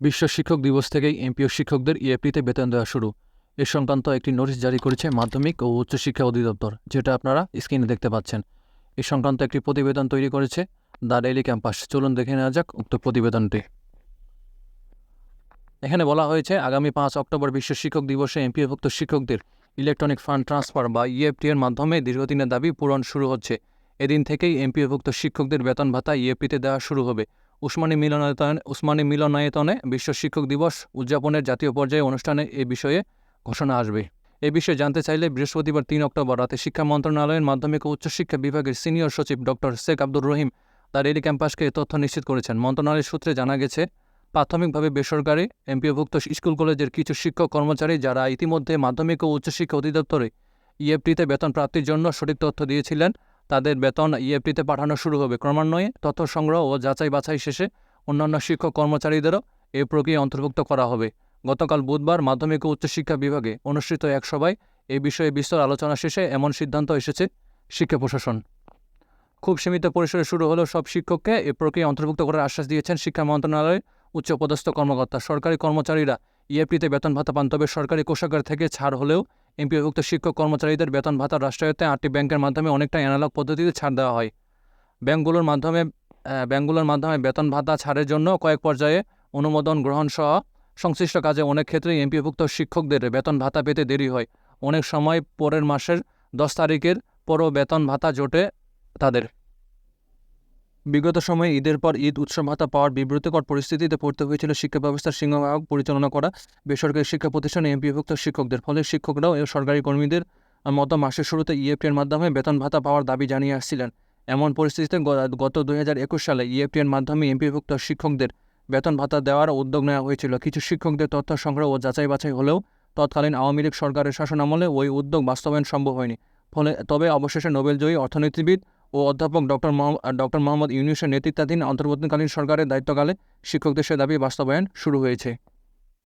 বিশ্ব শিক্ষক দিবস থেকেই এমপিও শিক্ষকদের ইএপিতে বেতন দেওয়া শুরু। এ সংক্রান্ত একটি নোটিশ জারি করেছে মাধ্যমিক ও উচ্চশিক্ষা অধিদপ্তর, যেটা আপনারা স্ক্রিনে দেখতে পাচ্ছেন। এ সংক্রান্ত একটি প্রতিবেদন তৈরি করেছে দ্য ডেইলি ক্যাম্পাস। চলুন দেখে নেওয়া যাক উক্ত প্রতিবেদনটি। এখানে বলা হয়েছে, আগামী পাঁচ অক্টোবর বিশ্ব শিক্ষক দিবসে এমপিওভুক্ত শিক্ষকদের ইলেকট্রনিক ফান্ড ট্রান্সফার বা ইএফটি এর মাধ্যমে দীর্ঘদিনের দাবি পূরণ শুরু হচ্ছে। এদিন থেকেই এমপিওভুক্ত শিক্ষকদের বেতন ভাতা ইএফটিতে দেওয়া শুরু হবে। উসমানী মিলনায়তন, উসমানী মিলনায়তনে বিশ্ব শিক্ষক দিবস উদযাপনের জাতীয় পর্যায়ে অনুষ্ঠানে এ বিষয়ে ঘোষণা আসবে। এ বিষয়ে জানতে চাইলে বৃহস্পতিবার তিন অক্টোবর রাতে শিক্ষা মন্ত্রণালয়ের মাধ্যমিক ও উচ্চশিক্ষা বিভাগের সিনিয়র সচিব ডক্টর শেখ আব্দুর রহিম তার রেলি ক্যাম্পাসকে তথ্য নিশ্চিত করেছেন। মন্ত্রণালয়ের সূত্রে জানা গেছে, প্রাথমিকভাবে বেসরকারি এমপিওভুক্ত স্কুল কলেজের কিছু শিক্ষক কর্মচারী যারা ইতিমধ্যে মাধ্যমিক ও উচ্চশিক্ষা অধিদপ্তরে ইএফটিতে বেতন প্রাপ্তির জন্য সঠিক তথ্য দিয়েছিলেন তাদের বেতন ইএফটিতে পাঠানো শুরু হবে। ক্রমান্বয়ে তথ্য সংগ্রহ ও যাচাই বাছাই শেষে অন্যান্য শিক্ষক কর্মচারীদেরও এই প্রক্রিয়া অন্তর্ভুক্ত করা হবে। গতকাল বুধবার মাধ্যমিক ও উচ্চশিক্ষা বিভাগে অনুষ্ঠিত এক সভায় এই বিষয়ে বিস্তর আলোচনা শেষে এমন সিদ্ধান্ত এসেছে শিক্ষা প্রশাসন। খুব সীমিত পরিসরে শুরু হলেও সব শিক্ষককে এ প্রক্রিয়া অন্তর্ভুক্ত করার আশ্বাস দিয়েছেন শিক্ষা মন্ত্রণালয়ের উচ্চপদস্থ কর্মকর্তা। সরকারি কর্মচারীরা ইএফটিতে বেতন ভাতা পান, তবে সরকারি কোষাগার থেকে ছাড় হলেও এমপিভুক্ত শিক্ষক কর্মচারীদের বেতন ভাতা রাষ্ট্রায়ত্তে আটটি ব্যাংকের মাধ্যমে অনেকটা অ্যানালগ পদ্ধতিতে ছাড় দেওয়া হয়। ব্যাংকগুলোর মাধ্যমে ব্যাংকগুলোর মাধ্যমে বেতন ভাতা ছাড়ের জন্য কয়েক পর্যায়ে অনুমোদন গ্রহণ সহ সংশ্লিষ্ট কাজে অনেক ক্ষেত্রেই এমপিভুক্ত শিক্ষকদের বেতন ভাতা পেতে দেরি হয়। অনেক সময় পরের মাসের দশ তারিখের পরও বেতন ভাতা জোটে তাদের। বিগত সময়ে ঈদের পর ঈদ, উৎসব ভাতা পাওয়ার বিব্রতকর পরিস্থিতিতে পড়তে হয়েছিল শিক্ষা ব্যবস্থার সিংহভাগ পরিচালনা করা বেসরকারি শিক্ষা প্রতিষ্ঠানে এমপিভুক্ত শিক্ষকদের। ফলে শিক্ষকরাও সরকারি কর্মীদের মতো মাসের শুরুতে ইএফটির মাধ্যমে বেতন ভাতা পাওয়ার দাবি জানিয়ে আসছিলেন। এমন পরিস্থিতিতে গত দুই হাজার একুশ সালে ইএফটির মাধ্যমে এমপিভুক্ত শিক্ষকদের বেতন ভাতা দেওয়ার উদ্যোগ নেওয়া হয়েছিল। কিছু শিক্ষকদের তথ্য সংগ্রহ ও যাচাই বাছাই হলেও তৎকালীন আওয়ামী লীগ সরকারের শাসনামলে ওই উদ্যোগ বাস্তবায়ন সম্ভব হয়নি। ফলে তবে অবশেষে নোবেলজয়ী অর্থনীতিবিদ ও অধ্যাপক ডক্টর ডক্টর মোহাম্মদ ইউনুসের নেতৃত্বাধীন অন্তর্বর্তীকালীন সরকারের দায়িত্বকালে শিক্ষকদের সে দাবি বাস্তবায়ন শুরু হয়েছে।